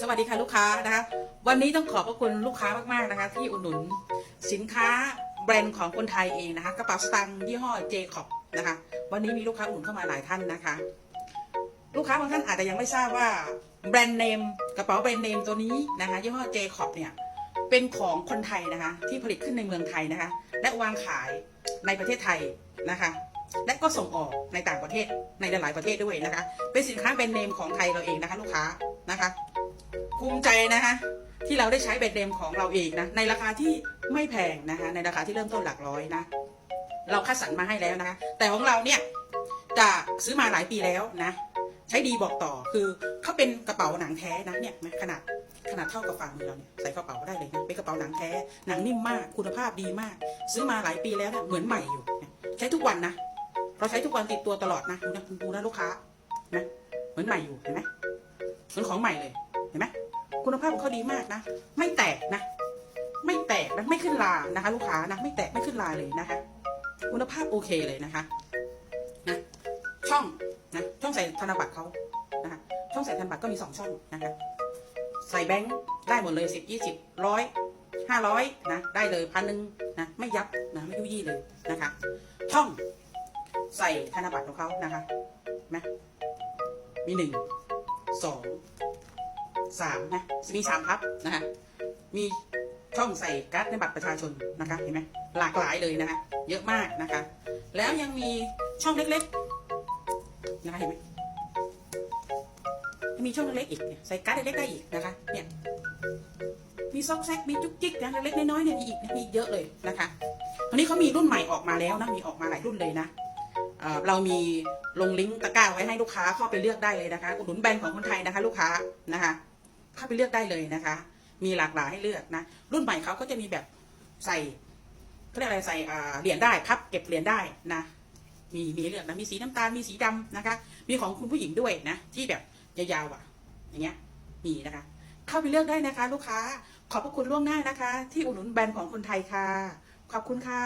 สวัสดีค่ะลูกค้านะคะ วันนี้ต้องขอบพระคุณลูกค้ามากๆนะคะ ที่อุดหนุนสินค้าแบรนด์ของคนไทยเองนะคะกระเป๋าสตางค์ยี่ห้อเจคอบนะคะ วันนี้มีลูกค้าอุดหนุนเข้ามาหลายท่านนะคะ ลูกค้าบางท่านอาจจะยังไม่ทราบว่าแบรนด์เนมกระเป๋าแบรนด์เนมตัวนี้นะคะยี่ห้อเจคอบเนี่ยเป็นของคนไทยนะคะที่ผลิตขึ้นในเมืองไทยนะคะ และวางขายในประเทศไทยนะคะและก็ส่งออกในต่างประเทศในหลายๆประเทศด้วยนะคะ เป็นสินค้าแบรนด์เนมของไทยเราเองนะคะ ลูกค้านะคะ ภูมิใจนะคะที่เราได้ใช้แบรนด์เนมของเราเองนะในราคาที่ไม่แพงนะคะในราคาที่เริ่มต้นหลักร้อยนะเราคัดสรรมาให้แล้วนะคะแต่ของเราเนี่ยจะซื้อมาหลายปีแล้วนะใช้ดีบอกต่อคือเขาเป็นกระเป๋าหนังแท้นะเนี่ยนะขนาดขนาดเท่ากับฝ่ามือเราเนี่ยใส่กระเป๋าได้เลยนะเป็นกระเป๋าหนังแท้หนังนิ่มมากคุณภาพดีมาก ซื้อมาหลายปีแล้วเนี่ยเหมือนใหม่อยู่ ใช้ทุกวันนะเราใช้ทุกวันติดตัวตลอดนะดูนะดูนะลูกค้านะเหมือนใหม่อยู่เห็นไหมเหมือนของใหม่เลย คุณภาพของเขาดีมากนะ ไม่แตกนะ ไม่แตกนะไม่ขึ้นลานะคะ ลูกค้านะไม่แตกไม่ขึ้นลาเลยนะคะ คุณภาพโอเคเลยนะคะนะช่องนะช่องใส่ธนบัตรเขานะคะช่องใส่ธนบัตรก็มีสองช่องนะคะใส่แบงค์ได้หมดเลยสิบยี่สิบร้อยห้าร้อยนะได้เลยพันหนึ่งนะไม่ยับนะไม่ยุ่ยี่เลยนะคะ ช่องใส่ธนบัตรของเขานะคะนะมีหนึ่งสอง สามนะมีสามพับนะคะมีช่องใส่การ์ดในบัตรประชาชนนะคะเห็นไหมหลากหลายเลยนะคะเยอะมากนะคะ แล้วยังมีช่องเล็กๆนะคะเห็นไหมมีช่องเล็กๆอีกเนี่ยใส่การ์ดเล็กๆได้อีกนะคะเนี่ยมีซอกแซกมีจุกจิกนะเล็กๆน้อยๆเนี่ยมีอีกมีเยอะเลยนะคะตอนนี้เขามีรุ่นใหม่ออกมาแล้วนะมีออกมาหลายรุ่นเลยนะเเรามีลงลิงก์ตะกร้าไว้ให้ลูกค้าเข้าไปเลือกได้เลยนะคะอุดหนุนแบรนด์ของคนไทยนะคะ ลูกค้านะคะ เข้าไปเลือกได้เลยนะคะ มีหลากหลายให้เลือกนะ รุ่นใหม่เขาก็จะมีแบบใส่เขาเรียกอะไรใส่เหรียญได้พับเก็บเหรียญได้นะ มีมีเลือกนะมีสีน้ำตาลมีสีดำนะคะ มีของคุณผู้หญิงด้วยนะที่แบบยาวๆอะ อย่างเงี้ยมีนะคะ เข้าไปเลือกได้นะคะ ลูกค้าขอบพระคุณล่วงหน้านะคะ ที่อุดหนุนแบรนด์ของคนไทยค่ะ ขอบคุณค่ะ